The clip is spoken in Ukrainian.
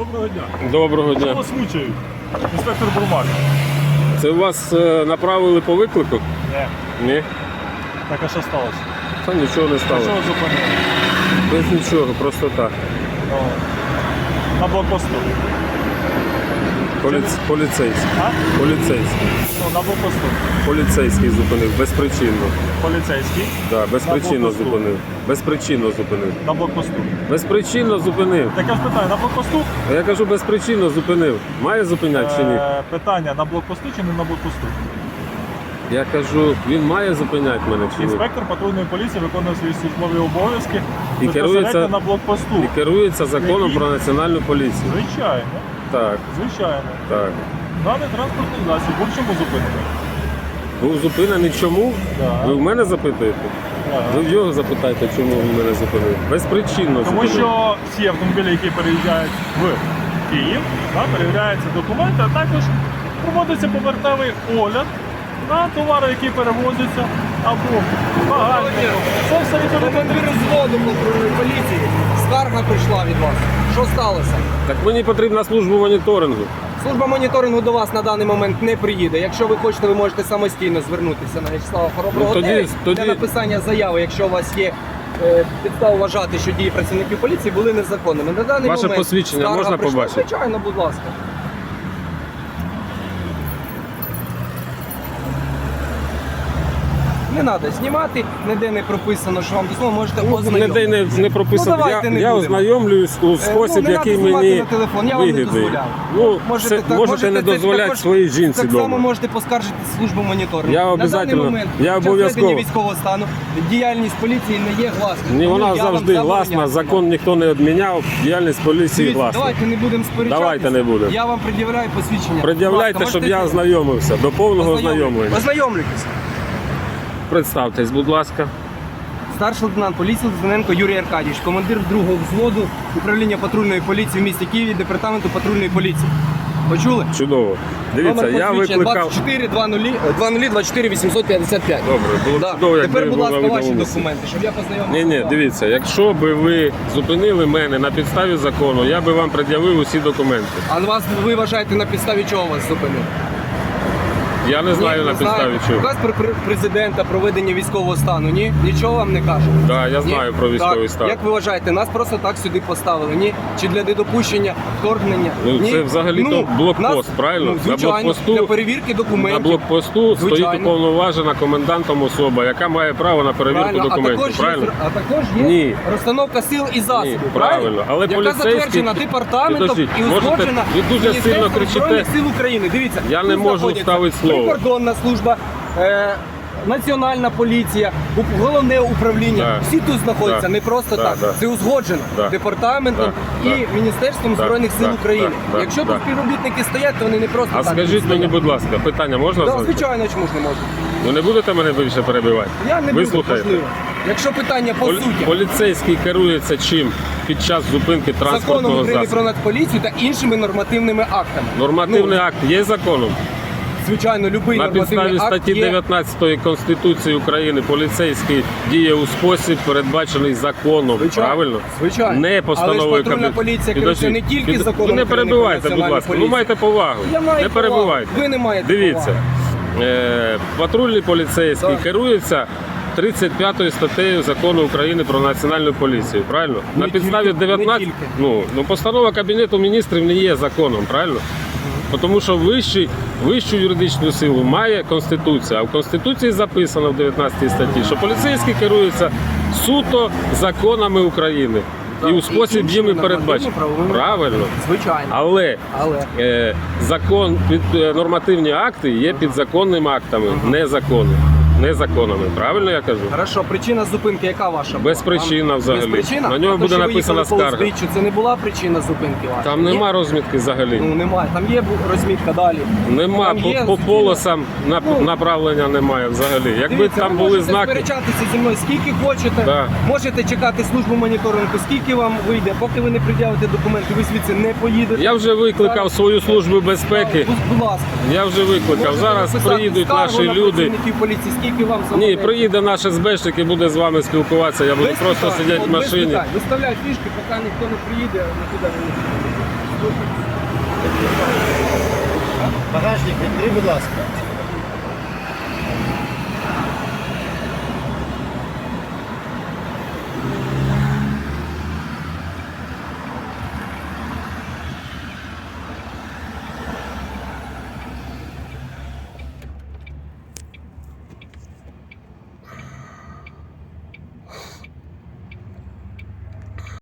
Доброго дня. Доброго Що дня. вас мучають? Інспектор Бурмак. Це вас е, направили по виклику? Ні. Ні? Так, а що сталося? Та нічого не сталося. стало. що ви зупинили? Без нічого, просто так. О, На блокпосту. Поліц... Поліцейський. А? Поліцейський. На блокпосту. Поліцейський зупинив безпричинно. Поліцейський. Да, безпричинно блокпосту. зупинив. Безпричинно зупинив. На блокпосту. Безпричинно зупинив. Так я ж питаю, на блокпосту? А Я кажу, безпричинно зупинив. Має зупиняти чи ні? Е, питання, на блокпосту чи не на блокпосту? Я кажу, він має зупиняти мене чи ні? Інспектор патрульної поліції виконує свої службові обов'язки І безпосередньо керується- на блокпосту. І керується законом про національну поліцію. Звичайно, Так, звичайно. так. Даний транспортний засіб був чому зупинений? Був зупинений чому? Так. Ви в мене запитуєте? Так. Ви в його запитайте, чому він мене зупинив. Безпричинно Тому зупинив. що всі автомобілі, які переїжджають в Київ, да, перевіряються документи, а також проводиться повертовий огляд на товари, які перевозяться або багажник. Це все відповідно. Патрульної поліції. Скарга прийшла від вас. Що сталося? Так мені потрібна служба моніторингу. Служба моніторингу до вас на даний момент не приїде. Якщо ви хочете, ви можете самостійно звернутися на Вячеслава Хороброго Ну, тоді- 9 тоді- для написання заяви, якщо у вас є е, підстава вважати, що дії працівників поліції були незаконними. На даний Ваше момент посвідчення скарга можна прийшла. побачити? Звичайно, будь ласка. Не треба знімати, ніде не прописано, що вам дозволено, можете Ніде ознайомитися. не, не прописано. Ну, давайте я не я будемо. ознайомлююсь у спосіб, ну, який мені на телефон, я вам не вигідний. дозволяю. Ну, Можете це, так- можете, не це дозволяти також- своїй жінці Так само можете поскаржити службу моніторингу. Я На даний момент, я під час обов'язково. введення військового стану діяльність поліції не є гласною. Ні, Тому вона я вам завжди забороняю. власна, закон ніхто не відміняв, діяльність поліції Дивіться, власна. Давайте не будемо сперечатися. Давайте не будемо. Я вам пред'являю посвідчення. Пред'являйте, Будь ласка, щоб можете я ознайомився до повного ознайомлення. Ознайомлюйтесь. Представтесь, будь ласка. Старший лейтенант поліції Литвиненко Юрій Аркадійович, командир другого взводу управління патрульної поліції в місті Києві, департаменту патрульної поліції. Почули? Чудово. Дивіться, Номер я посвідчення викликав. 24 20 20 24 855. Добре, було б Да. чудово, якби Тепер, будь ви ласка, ваші документи, щоб я познайомився. Ні, ні, вами. дивіться, якщо би ви зупинили мене на підставі закону, я би вам пред'явив усі документи. А вас ви вважаєте на підставі чого вас зупинили? Я не знаю на підставі чого. Указ про пр- президента проведення військового стану. Ні, нічого вам не каже. Так, я знаю про військовий стан. Як ви вважаєте, нас просто так сюди поставили? Ні? Чи для недопущення вторгнення? Ну, Ні? це взагалі-то блокпост, правильно? Ну, На звичайно, блокпосту- для перевірки документів. На блокпосту стоїть Звичайно. уповноважена комендантом особа, яка має право на перевірку Правильно, а документів. також, правильно? є, а також є Ні. розстановка сил і засобів. Ні, правильно. Але яка поліцейський- затверджена департаментом Підождіть, і можете- узгоджена ви дуже сильно Міністерством кричите. Збройних сил України. Дивіться, Я не тут можу знаходяться вставити слово. Прикордонна служба. Е, Національна поліція, уп- головне управління, Так. всі тут знаходяться Так. не просто Так, так. так. Це узгоджено Так. департаментом Так, і так. Міністерством Збройних сил так, України. так, Якщо так. тут співробітники стоять, то вони не просто А так. скажіть мені, будь ласка, питання можна Да, задати? звичайно, чому ж не можна. Ну не будете мене більше перебивати? Я не буду слухаєте? можливо. Якщо питання по Полі- суті. Поліцейський керується чим під час зупинки законом транспортного України засобу? про нацполіцію та іншими нормативними актами. Нормативний Ну, акт є законом. Звичайно, любий На підставі акт статті є. 19 Конституції України поліцейський діє у спосіб, передбачений законом. Звичайно, Правильно? звичайно. Не Але постановою ж патрульна поліція керується не тільки під- законом Ви не перебивайте, будь ласка. Ну поліцію. майте повагу. Я маю не повагу. перебивайте. Ви не маєте Дивіться. поваги. Е, патрульний поліцейський Так. керується 35 статтею закону України про національну поліцію. Правильно? Не На підставі тільки, не 19 ну, ну постанова кабінету міністрів не є законом, правильно? Тому що вищий, вищу юридичну силу має Конституція. А в Конституції записано в 19 статті, що поліцейські керуються суто законами України. Так, І і у спосіб їм передбачено. нормативно-правовими Правильно. Звичайно. Але Але е, закон під е, нормативні акти є підзаконними актами, не закони. Не законами. Правильно я кажу? Хорошо, причина зупинки яка ваша? була? Безпричинна Вам- взагалі. Безпричинна? На нього А то, буде що ви написана їхали по скарга. узбіччю, Це не була причина зупинки вашої? Там Ні? нема розмітки взагалі. Ну немає. Там є бу- розмітка далі. Нема Там по, є по зупинка. полосам нап- Ну, направлення немає взагалі. Якби Дивіться, там ви були можете знаки, сперечатися зі мною скільки хочете. Да. Можете чекати службу моніторингу, скільки вам вийде, поки ви не пред'явите документи, ви звідси не поїдете. я вже викликав свою службу безпеки. Будь, будь ласка. Я вже викликав. Можете Зараз написати приїдуть скаргу наші на люди. працівників поліції, скільки скільки вам заманеться. Ні, приїде наш СБшник і буде з вами спілкуватися. Я буду Без просто питань, сидіти в от без машині. Виставляй фішки, поки ніхто не приїде, нікуди не їдете. Багажник відкрий, будь ласка.